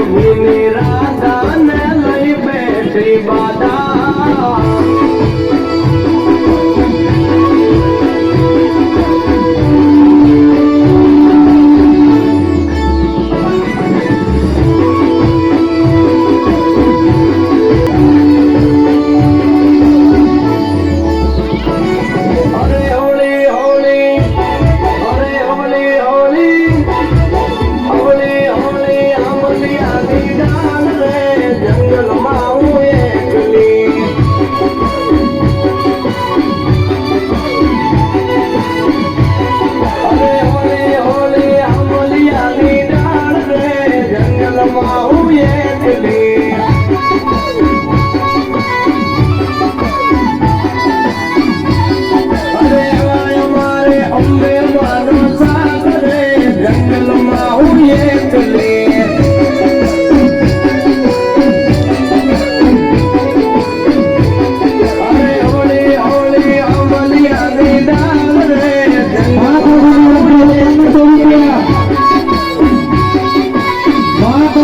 Ooh.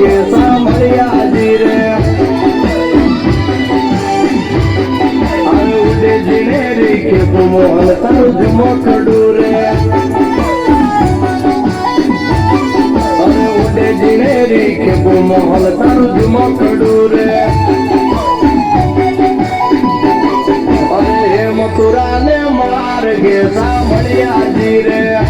લાગે સાંભળ્યાજી રે. ઉડેજીને રીકે મોહન તારું જ મોખડું રે. ઉડેજીને રીકે મોહન તારું જ મોખડું રે. મથુરાને માર્ગે સાંભળ્યાજી રે.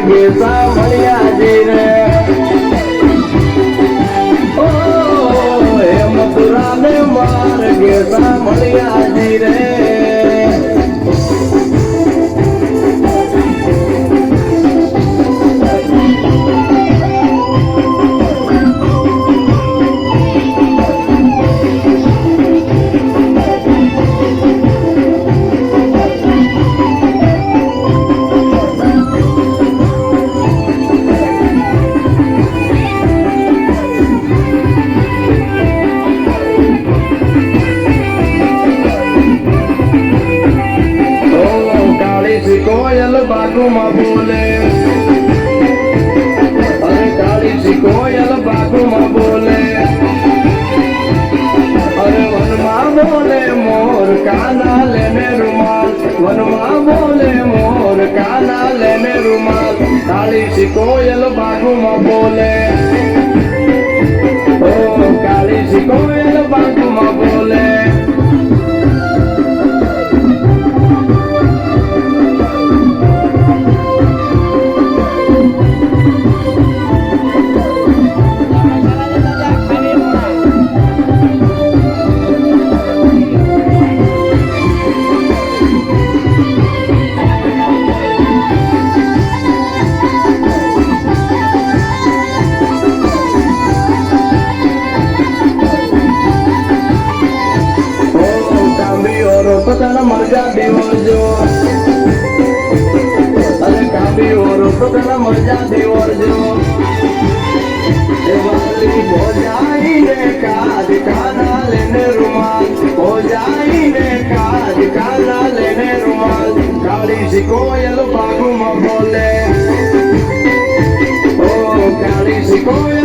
માર્ગે સાંભળ્યા જે રે ઓ હે મથુરા રે બાગુમાં બોલે. અરે કાળી કોયલ બાગુમાં બોલે. અરે વનમાં બોલે મોર કાના લેને રૂમાલ. વનમાં બોલે મોર કાના લેને રૂમાલ. કાળી કોયલ બાગુમાં બોલે. પોતાના મરજા દેવરજો એ વાલી ભોજાઈને કાદ કાના લેને રૂમાલ. ભોજાઈને કાદ કાના લેને રૂમાલ. કાળી સી કોયલ પાગુમાં બોલે. ઓ કાળી સી કોયલ